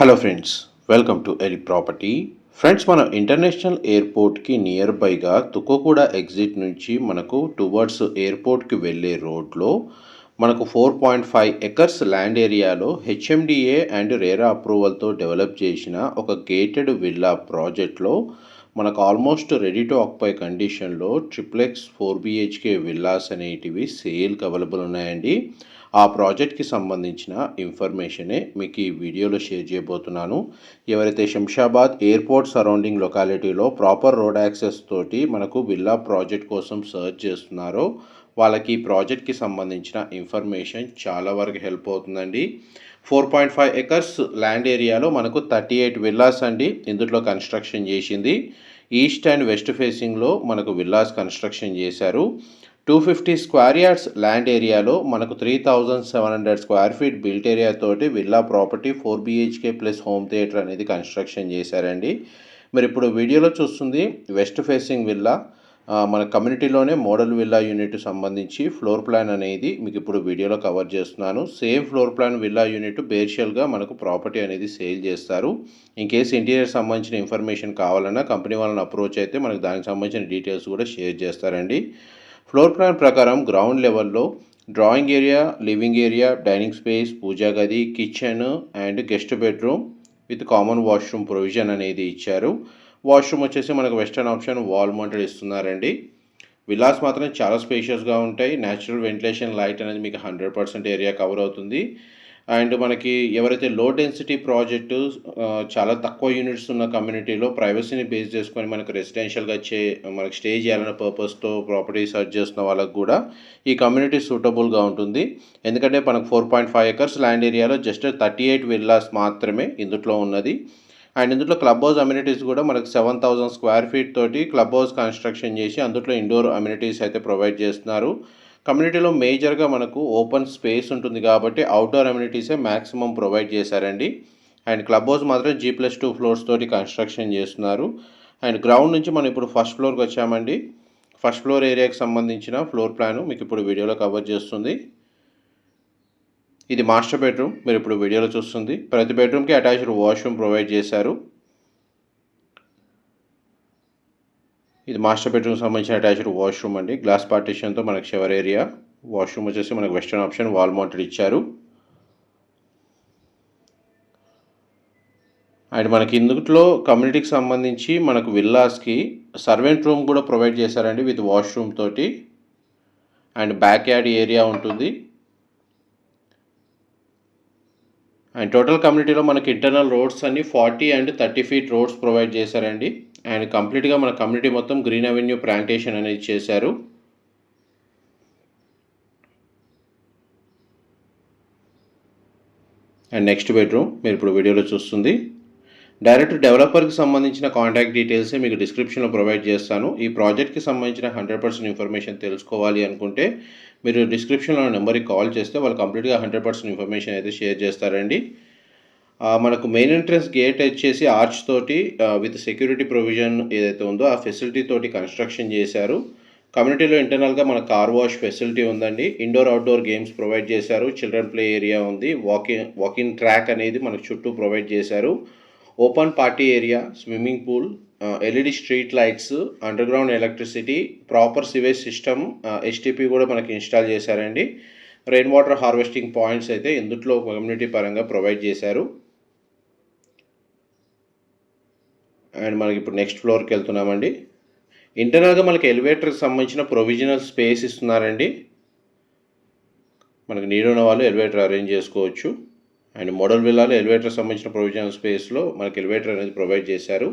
Hello friends welcome to ఎలి property friends మనం international ఎయిర్పోర్ట్కి నియర్ బైగా తుకోకూడ ఎగ్జిట్ నుంచి మనకు టువర్డ్స్ ఎయిర్పోర్ట్కి వెళ్ళే రోడ్లో మనకు four point five acres land area HMDA and RERA అప్రూవల్తో develop చేసిన ఒక గేటెడ్ విల్లా ప్రాజెక్ట్లో మనకు ఆల్మోస్ట్ రెడీ టు ఆక్యుపై కండిషన్లో ట్రిప్లెక్స్ ఫోర్ బిహెచ్కే విల్లాస్ అనేటివి సేల్కి అవైలబుల్ ఉన్నాయండి ఆ ప్రాజెక్ట్కి సంబంధించిన ఇన్ఫర్మేషనే మీకు ఈ వీడియోలో షేర్ చేయబోతున్నాను. ఎవరైతే శంషాబాద్ ఎయిర్పోర్ట్ సరౌండింగ్ లొకాలిటీలో ప్రాపర్ రోడ్ యాక్సెస్ తోటి మనకు విల్లా ప్రాజెక్ట్ కోసం సర్చ్ చేస్తున్నారో వాళ్ళకి ఈ ప్రాజెక్ట్కి సంబంధించిన ఇన్ఫర్మేషన్ చాలా వరకు హెల్ప్ అవుతుందండి. Four point five acres land area మనకు థర్టీ ఎయిట్ విల్లాస్ అండి ఇందులో కన్స్ట్రక్షన్ చేసింది. ఈస్ట్ అండ్ వెస్ట్ ఫేసింగ్లో మనకు విల్లాస్ కన్స్ట్రక్షన్ చేశారు. Two fifty square yards land area మనకు three thousand seven hundred square feet built area తోటి villa property four BHK plus home theatre అనేది కన్స్ట్రక్షన్ చేశారండి. మరి ఇప్పుడు వీడియోలో చూస్తుంది వెస్ట్ ఫేసింగ్ విల్లా మన కమ్యూనిటీలోనే మోడల్ విల్లా యూనిట్ సంబంధించి ఫ్లోర్ ప్లాన్ అనేది మీకు ఇప్పుడు వీడియోలో కవర్ చేస్తున్నాను. Same floor plan villa unit బేర్షియల్గా మనకు ప్రాపర్టీ అనేది సేల్ చేస్తారు. ఇన్ కేసు ఇంటీరియర్ సంబంధించిన ఇన్ఫర్మేషన్ కావాలన్నా కంపెనీ వాళ్ళని అప్రోచ్ అయితే మనకు దానికి సంబంధించిన డీటెయిల్స్ కూడా షేర్ చేస్తారండి. ఫ్లోర్ ప్లాన్ ప్రకారం గ్రౌండ్ లెవెల్లో drawing area living area dining space puja గది kitchen and guest bedroom with common washroom provision అనేది ఇచ్చారు. వాష్రూమ్ వచ్చేసి మనకు వెస్టర్న్ ఆప్షన్ వాల్ మౌంటెడ్ ఇస్తున్నారండి. విలాస్ మాత్రం చాలా స్పేషియస్గా ఉంటాయి. న్యాచురల్ వెంటిలేషన్ లైట్ అనేది మీకు హండ్రెడ్ పర్సెంట్ ఏరియా కవర్ అవుతుంది. అండ్ మనకి ఎవరైతే లో డెన్సిటీ ప్రాజెక్టు చాలా తక్కువ యూనిట్స్ ఉన్న కమ్యూనిటీలో ప్రైవసీని బేస్ చేసుకొని మనకు రెసిడెన్షియల్గా చే మనకి స్టే చేయాలనే పర్పస్తో ప్రాపర్టీ సర్చ్ చేస్తున్న వాళ్ళకి కూడా ఈ కమ్యూనిటీ సూటబుల్గా ఉంటుంది. ఎందుకంటే మనకు four point five acres land ఏరియాలో జస్ట్ థర్టీ ఎయిట్ విల్లాస్ మాత్రమే ఇందులో ఉన్నది. అండ్ ఇందులో క్లబ్ హౌస్ అమ్యూనిటీస్ కూడా మనకు సెవెన్ థౌసండ్ స్క్వేర్ ఫీట్ తోటి క్లబ్ హౌస్ కన్స్ట్రక్షన్ చేసి అందులో ఇండోర్ అమ్యూనిటీస్ అయితే ప్రొవైడ్ చేస్తున్నారు. కమ్యూనిటీలో మేజర్గా మనకు ఓపెన్ స్పేస్ ఉంటుంది కాబట్టి అవుట్డోర్ అమ్యూనిటీసే మ్యాక్సిమం ప్రొవైడ్ చేశారండి. అండ్ క్లబ్ హౌస్ మాత్రం జీ ప్లస్ టూ ఫ్లోర్స్ తోటి కన్స్ట్రక్షన్ చేస్తున్నారు. అండ్ గ్రౌండ్ నుంచి మనం ఇప్పుడు ఫస్ట్ ఫ్లోర్కి వచ్చామండి. ఫస్ట్ ఫ్లోర్ ఏరియాకి సంబంధించిన ఫ్లోర్ ప్లాను మీకు ఇప్పుడు వీడియోలో కవర్ చేస్తుంది. ఇది మాస్టర్ బెడ్రూమ్ మీరు ఇప్పుడు వీడియోలో చూస్తుంది. ప్రతి బెడ్రూమ్కి అటాచ్డ్ వాష్రూమ్ ప్రొవైడ్ చేశారు. ఇది మాస్టర్ బెడ్రూమ్ సంబంధించిన అటాచ్డ్ వాష్రూమ్ అండి. గ్లాస్ పార్టీషన్తో మనకు షవర్ ఏరియా. వాష్రూమ్ వచ్చేసి మనకు వెస్టర్న్ ఆప్షన్ వాల్ మౌంటెడ్ ఇచ్చారు. అండ్ మనకి ఇందులో కమ్యూనిటీకి సంబంధించి మనకు విల్లాస్కి సర్వెంట్ రూమ్ కూడా ప్రొవైడ్ చేశారండి విత్ వాష్రూమ్ తోటి. అండ్ బ్యాక్ యార్డ్ ఏరియా ఉంటుంది. అండ్ టోటల్ కమ్యూనిటీలో మనకి ఇంటర్నల్ రోడ్స్ అన్ని forty and thirty feet roads provide చేశారండి. అండ్ కంప్లీట్గా మన కమ్యూనిటీ మొత్తం గ్రీన్ అవెన్యూ ప్లాంటేషన్ అనేది చేశారు. అండ్ నెక్స్ట్ బెడ్రూమ్ మీరు ఇప్పుడు వీడియోలో చూస్తుంది. డైరెక్ట్ డెవలపర్కి సంబంధించిన కాంటాక్ట్ డీటెయిల్స్ మీకు డిస్క్రిప్షన్లో ప్రొవైడ్ చేస్తాను. ఈ ప్రాజెక్ట్కి సంబంధించిన హండ్రెడ్ పర్సెంట్ ఇన్ఫర్మేషన్ తెలుసుకోవాలి అనుకుంటే మీరు డిస్క్రిప్షన్లో నెంబర్కి కాల్ చేస్తే వాళ్ళు కంప్లీట్గా హండ్రెడ్ పర్సెంట్ ఇన్ఫర్మేషన్ అయితే షేర్ చేస్తారండి. మనకు మెయిన్ ఎంట్రన్స్ గేట్ వచ్చేసి ఆర్చ్ తోటి విత్ సెక్యూరిటీ ప్రొవిజన్ ఏదైతే ఉందో ఆ ఫెసిలిటీ తోటి కన్స్ట్రక్షన్ చేశారు. కమ్యూనిటీలో ఇంటర్నల్గా మన కార్ వాష్ ఫెసిలిటీ ఉందండి. ఇండోర్ అవుట్డోర్ గేమ్స్ ప్రొవైడ్ చేశారు. చిల్డ్రన్ ప్లే ఏరియా ఉంది. వాకింగ్ వాకింగ్ ట్రాక్ అనేది మనకు చుట్టూ ప్రొవైడ్ చేశారు. Open party area swimming pool LED street lights underground electricity proper sewage system STP కూడా మనకి ఇన్స్టాల్ చేశారండి. రెయిన్ వాటర్ హార్వెస్టింగ్ పాయింట్స్ అయితే ఇందుట్లో కమ్యూనిటీ పరంగా ప్రొవైడ్ చేశారు. అండ్ మనకి ఇప్పుడు నెక్స్ట్ ఫ్లోర్కి వెళ్తున్నామండి. ఇంటర్నల్గా మనకి ఎలివేటర్కి సంబంధించిన ప్రొవిజనల్ స్పేస్ ఇస్తున్నారండి. మనకి నీడున్న వాళ్ళు ఎలివేటర్ అరేంజ్ చేసుకోవచ్చు. అండ్ మోడల్ విల్లాలో ఎలివేటర్ సంబంధించిన ప్రొవిజనల్ స్పేస్లో మనకి ఎలివేటర్ అనేది ప్రొవైడ్ చేశారు.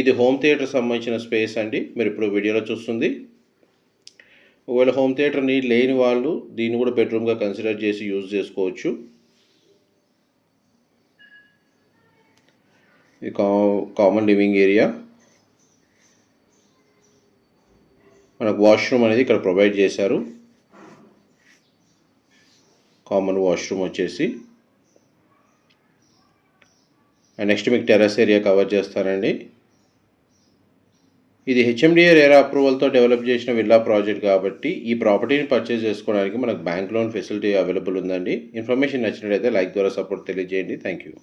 ఇది హోమ్ థియేటర్ సంబంధించిన స్పేస్ అండి. మీరు ఇప్పుడు వీడియోలో చూస్తుంది. ఒకవేళ హోమ్ థియేటర్ నీడ్ లేని వాళ్ళు దీన్ని కూడా బెడ్రూమ్గా కన్సిడర్ చేసి యూజ్ చేసుకోవచ్చు. ఇది కామన్ లివింగ్ ఏరియా. మనకు వాష్రూమ్ అనేది ఇక్కడ ప్రొవైడ్ చేశారు. కామన్ వాష్రూమ్ వచ్చేసి. అండ్ నెక్స్ట్ మీకు టెర్రస్ ఏరియా కవర్ చేస్తారండి ఇది హెచ్ఎండిఏ రేరా అప్రూవల్తో డెవలప్ చేసిన విల్లా ప్రాజెక్ట్ కాబట్టి ఈ ప్రాపర్టీని పర్చేజ్ చేసుకోవడానికి మనకు బ్యాంక్ లోన్ ఫెసిలిటీ అవైలబుల్ ఉందండి. ఇన్ఫర్మేషన్ నచ్చినట్లయితే లైక్ ద్వారా సపోర్ట్ తెలియజేయండి. Thank you.